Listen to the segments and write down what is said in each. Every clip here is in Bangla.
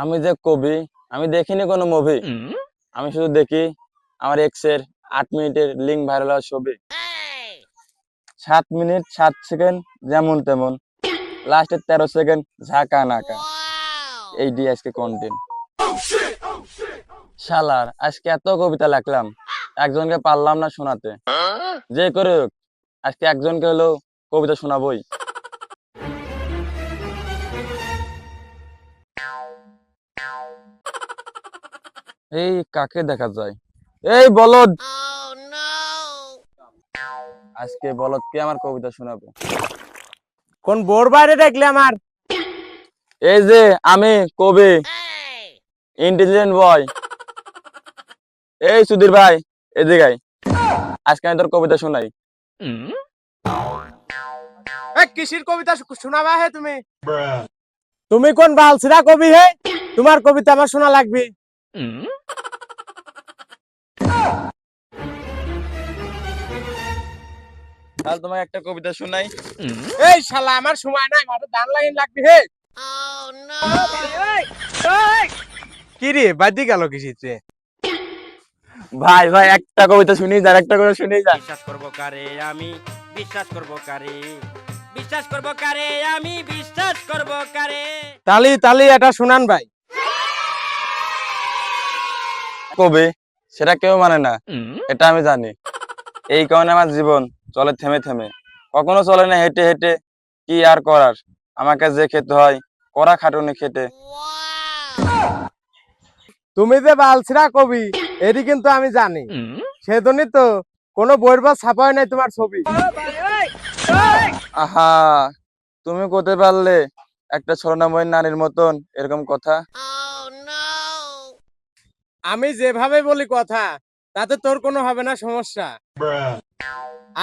আমি যে কবি আমি দেখিনি কোনো মুভি আমি শুধু দেখি আমার এক্সের আট মিনিটের লিঙ্ক ভাইরাল হওয়ার ছবি। সাত মিনিট সাত সেকেন্ড যেমন তেমন। লাস্টের তেরো সেকেন্ড ঝাঁকা নাকা। এই দিয়ে আজকে কন্টেন্ট শালার আজকে এত কবিতা লিখলাম একজনকে পারলাম না শোনাতে। যে করে হোক, আজকে একজনকে হলেও কবিতা শোনাবই। এই কাকে দেখা যায়? এই বলদ! আজকে বলদ কে আমার কবিতা শোনাবে? কোন বোর বাইরে দেখলে আমার? এই যে আমি কবি ইন্টেলিজেন্ট বয় এই সুধীর ভাই এদিকে আয়। আজকে আমি তোর কবিতা শোনাই। এ, কিসির কবিতা শোনাবা হে তুমি? তুমি কোন বালছিরা কবি হে? তোমার কবিতা আমার শোনা লাগবে। তাহলে তোমাকে একটা কবিতা শোনাই। এই শালা আমার সময় নাই আমার দান লাইন লাগবে হে। কি রে বাদি গেল কিসিতে ভাই ভাই একটা কবিতা শুনি যার একটা করে শুনি যান বিশ্বাস করব কারে আমি বিশ্বাস করব কারে? বিশ্বাস করব কারে আমি বিশ্বাস করব কারে? তালি তালি এটা শুনান ভাই। কবি সেটা কেউ মানে না। এটা আমি জানি। এই কারণে আমার জীবন চলে থেমে থেমে। কখনো চলে না হেঁটে হেঁটে কি আর করার? আমাকে যে খেতে হয় করা খাটুনি খেটে। তুমি যে বালছিরা কবি এটি কিন্তু আমি জানি। সেজন্যই তো কোনো বইয়ের বা ছাপায় নাই তোমার ছবি। আহা তুমি করতে পারলে একটা ছলনাময় নারীর মতন এরকম কথা? আমি যেভাবে বলি কথা তাতে তোর কোনো হবে না সমস্যা।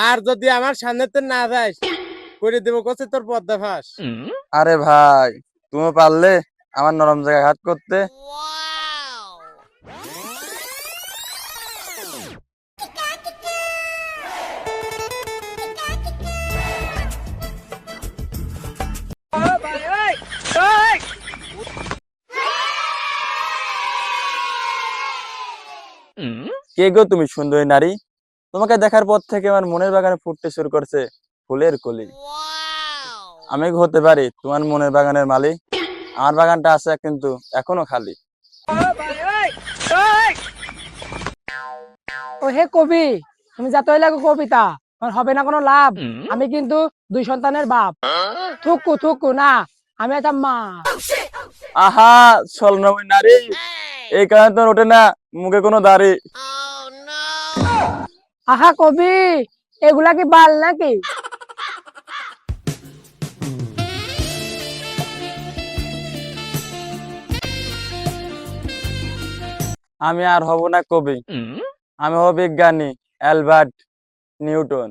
আর যদি আমার সামনেতে না যাস করে দেবো কোথায় তোর পদ্মা ফাঁস। আরে ভাই তুমি পারলে আমার নরম জায়গায় হাত করতে। কে গো তুমি সুন্দরী নারী? তোমাকে দেখার পর থেকে আমার মনের বাগানে ফুটতে শুরু করছে ফুলের কলি। আমি হতে পারি তোমার মনের বাগানের মালিক। আমার বাগানটা আছে কিন্তু এখনও খালি। ও হে কবি তুমি যতই লাগো কবিতা আমার হবে না কোনো লাভ। আমি কিন্তু দুই সন্তানের বাপ। থুকু থুকু না আমি একটা মা। আহা ছলনাময় নারী। এই কারণে তো ওঠে না মুখে কোনো দাড়ি। আহা কবি এগুলা কি বাল নাকি? আমি আর হব না কবি। আমি হব বিজ্ঞানী অ্যালবার্ট নিউটন।